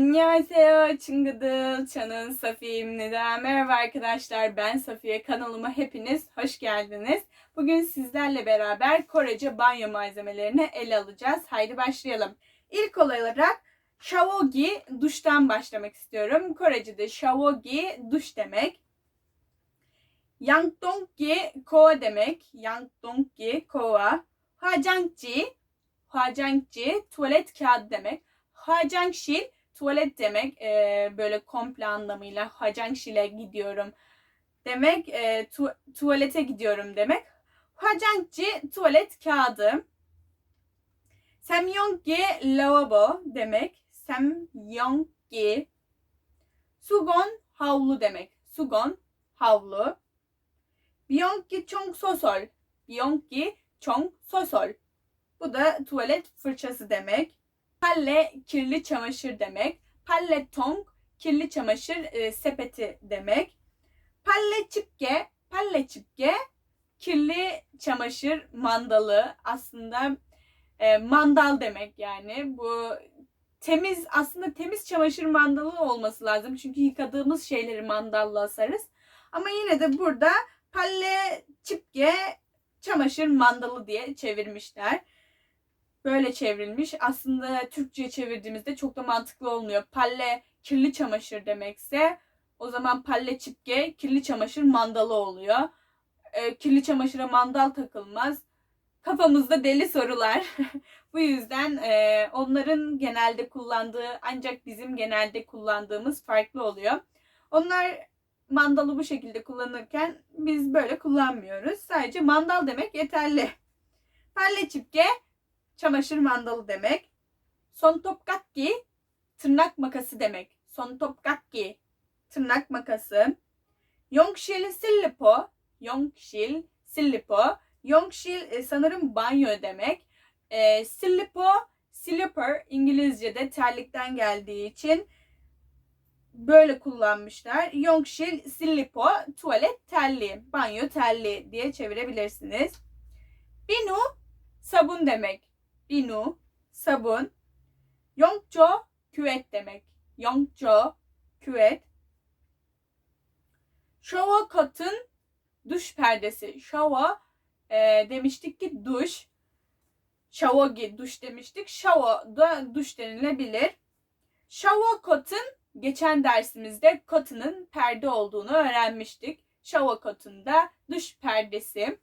Annyeonghaseyo Çıngıdıl Çanın Safiye'yim neden? Merhaba arkadaşlar ben Safiye kanalıma hepiniz hoş geldiniz. Bugün sizlerle beraber Korece banyo malzemelerini ele alacağız. Haydi başlayalım. İlk olarak shawogi duştan başlamak istiyorum. Korece'de shawogi duş demek. Yangdonggi kova demek. Yangdonggi kova. Hwajangji, hwajangji tuvalet kağıdı demek. Hwajangshil tuvalet demek. Ee, böyle komple anlamıyla Hwajangshil'e gidiyorum demek. e, tu- tuvalete gidiyorum demek. Hwajangji tuvalet kağıdı. Samyonggi lavabo demek. Samyonggi Sugon havlu demek. Sugon havlu. Biyonki chong sosol. Biyonki chong sosol. Bu da tuvalet fırçası demek. Palle kirli çamaşır demek. Palle tong kirli çamaşır e, sepeti demek. Palle çipke, palle çipke kirli çamaşır mandalı aslında e, mandal demek yani. Bu temiz aslında temiz çamaşır mandalı olması lazım. Çünkü yıkadığımız şeyleri mandalla asarız. Ama yine de burada palle çipke çamaşır mandalı diye çevirmişler. Böyle çevrilmiş. Aslında Türkçe'ye çevirdiğimizde çok da mantıklı olmuyor. Palle kirli çamaşır demekse o zaman palle çipke kirli çamaşır mandalı oluyor. Ee, kirli çamaşıra mandal takılmaz. Kafamızda deli sorular. Bu yüzden e, onların genelde kullandığı ancak bizim genelde kullandığımız farklı oluyor. Onlar mandalı bu şekilde kullanırken biz böyle kullanmıyoruz. Sadece mandal demek yeterli. Palle çipke çamaşır mandalı demek. Son topkakki tırnak makası demek. Son topkakki tırnak makası. Yongshil sillipo Yongshil sillipo Yongshil e, sanırım banyo demek. E, sillipo slipper İngilizce'de terlikten geldiği için böyle kullanmışlar. Yongshil sillipo tuvalet terliği, banyo terliği diye çevirebilirsiniz. Binu sabun demek. Binu sabun. Yongcho küvet demek. Yongcho küvet. Shower cotton duş perdesi. Shower e, demiştik ki duş. Showergi duş demiştik. Shower da duş denilebilir. Shower cotton geçen dersimizde cotton'ın perde olduğunu öğrenmiştik. Shower cotton da duş perdesi.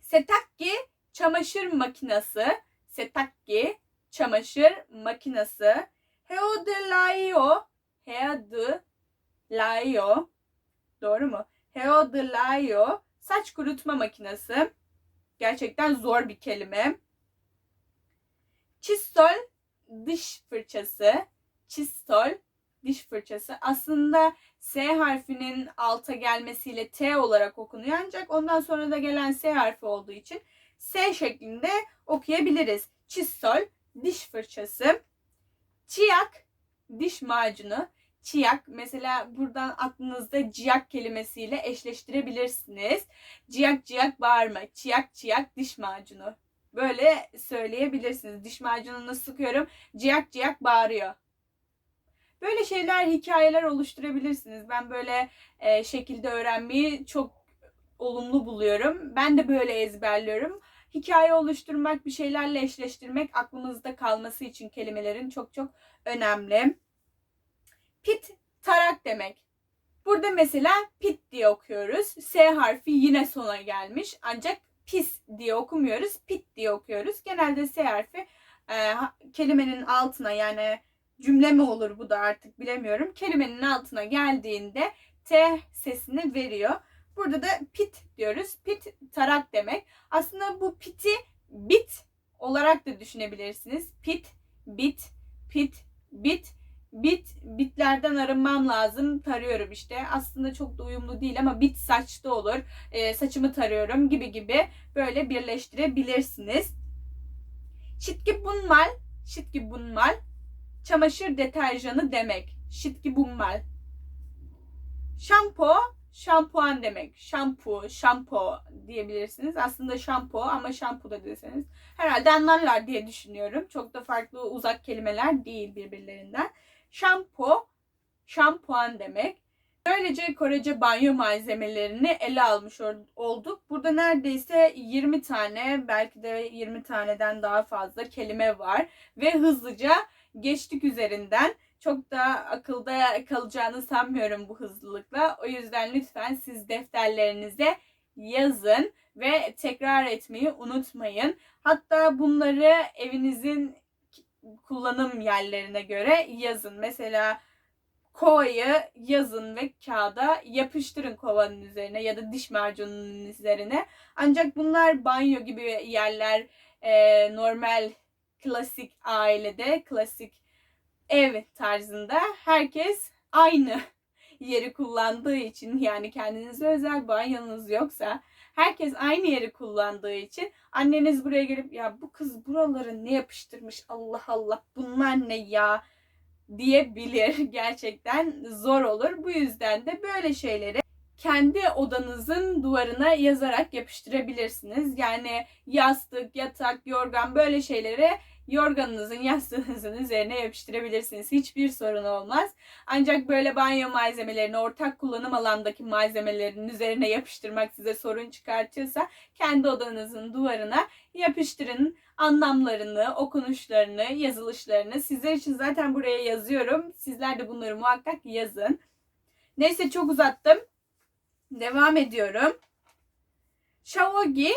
Setakki çamaşır makinesi. Setakki çamaşır makinesi. Heodelayo Heodelayo Doğru mu? Heodelayo saç kurutma makinesi. Gerçekten zor bir kelime. Çistol diş fırçası. Çistol diş fırçası. Aslında S harfinin alta gelmesiyle T olarak okunuyor ancak ondan sonra da gelen S harfi olduğu için S şeklinde okuyabiliriz. Çistol diş fırçası. Çiyak diş macunu. Çiyak mesela buradan aklınızda ciyak kelimesiyle eşleştirebilirsiniz. Ciyak ciyak bağırma. Çiyak çiyak diş macunu. Böyle söyleyebilirsiniz. Diş macununu sıkıyorum. Ciyak ciyak bağırıyor. Böyle şeyler, hikayeler oluşturabilirsiniz. Ben böyle e, şekilde öğrenmeyi çok olumlu buluyorum. Ben de böyle ezberliyorum. Hikaye oluşturmak, bir şeylerle eşleştirmek aklımızda kalması için kelimelerin çok çok önemli. Pit tarak demek. Burada mesela pit diye okuyoruz. S harfi yine sona gelmiş. Ancak pis diye okumuyoruz. Pit diye okuyoruz. Genelde S harfi e, kelimenin altına yani cümle mi olur bu da artık bilemiyorum. Kelimenin altına geldiğinde T sesini veriyor. Burada da pit diyoruz. Pit tarak demek. Aslında bu piti bit olarak da düşünebilirsiniz. Pit, bit, pit, bit, bit, bitlerden arınmam lazım. Tarıyorum işte. Aslında çok da uyumlu değil ama bit saçta olur. E, saçımı tarıyorum gibi gibi böyle birleştirebilirsiniz. Şitki bunmal, şitki bunmal çamaşır deterjanı demek. Şitki bunmal. Şampo şampuan demek. Şampu, şampo diyebilirsiniz. Aslında şampu ama şampu da deseniz herhalde anlarlar diye düşünüyorum. Çok da farklı uzak kelimeler değil birbirlerinden. Şampu, şampuan demek. Böylece Korece banyo malzemelerini ele almış ol- olduk. Burada neredeyse 20 tane, belki de 20 taneden daha fazla kelime var ve hızlıca geçtik üzerinden. Çok da akılda kalacağını sanmıyorum bu hızlılıkla. O yüzden lütfen siz defterlerinize yazın ve tekrar etmeyi unutmayın. Hatta bunları evinizin kullanım yerlerine göre yazın. Mesela kovayı yazın ve kağıda yapıştırın kovanın üzerine ya da diş macununun üzerine. Ancak bunlar banyo gibi yerler e, normal klasik ailede, klasik ev tarzında herkes aynı yeri kullandığı için yani kendinize özel banyonuz yoksa herkes aynı yeri kullandığı için anneniz buraya gelip ya bu kız buraları ne yapıştırmış Allah Allah bunlar ne ya diyebilir. Gerçekten zor olur. Bu yüzden de böyle şeyleri kendi odanızın duvarına yazarak yapıştırabilirsiniz. Yani yastık, yatak, yorgan böyle şeyleri yorganınızın, yastığınızın üzerine yapıştırabilirsiniz. Hiçbir sorun olmaz. Ancak böyle banyo malzemelerini, ortak kullanım alandaki malzemelerin üzerine yapıştırmak size sorun çıkartıyorsa kendi odanızın duvarına yapıştırın anlamlarını, okunuşlarını, yazılışlarını sizler için zaten buraya yazıyorum. Sizler de bunları muhakkak yazın. Neyse çok uzattım. Devam ediyorum. Shawogi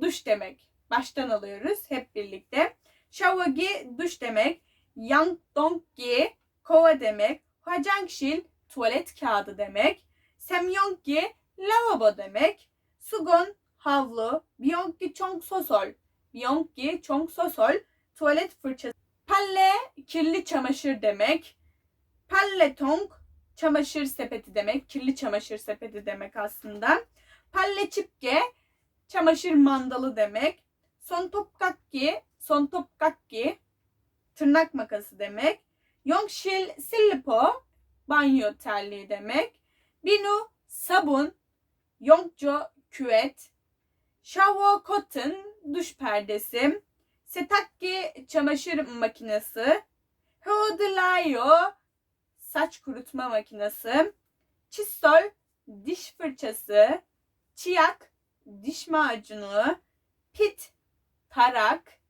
duş demek. Baştan alıyoruz hep birlikte. Shawogi duş demek. Yangdonggi kova demek. Hwajangshil tuvalet kağıdı demek. Semyonggi lavabo demek. Sugon havlu. Byonggi chongsosol Yonggi chongsosol tuvalet fırçası. Palle kirli çamaşır demek. Palle tong çamaşır sepeti demek. Kirli çamaşır sepeti demek aslında. Palle çipge çamaşır mandalı demek. Son topkakki son topkakki tırnak makası demek. Yongshil sillipo banyo terliği demek. Binu sabun. Yongjo küvet. Shower cotton duş perdesi. Setakki çamaşır makinesi. Hodelayo saç kurutma makinesi. Çistol diş fırçası. Çiyak diş macunu. Pit tarak.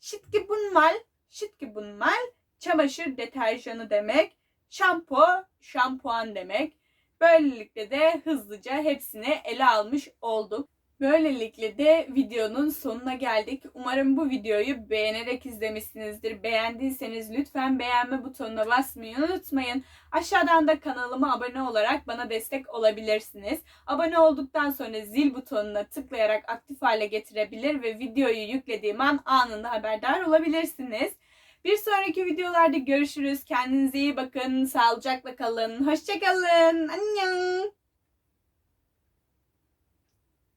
Şitki bunmal şitki bunmal çamaşır deterjanı demek. Şampu şampuan demek. Böylelikle de hızlıca hepsini ele almış olduk. Böylelikle de videonun sonuna geldik. Umarım bu videoyu beğenerek izlemişsinizdir. Beğendiyseniz lütfen beğenme butonuna basmayı unutmayın. Aşağıdan da kanalıma abone olarak bana destek olabilirsiniz. Abone olduktan sonra zil butonuna tıklayarak aktif hale getirebilir ve videoyu yüklediğim an anında haberdar olabilirsiniz. Bir sonraki videolarda görüşürüz. Kendinize iyi bakın. Sağlıcakla kalın. Hoşçakalın. Annyeong.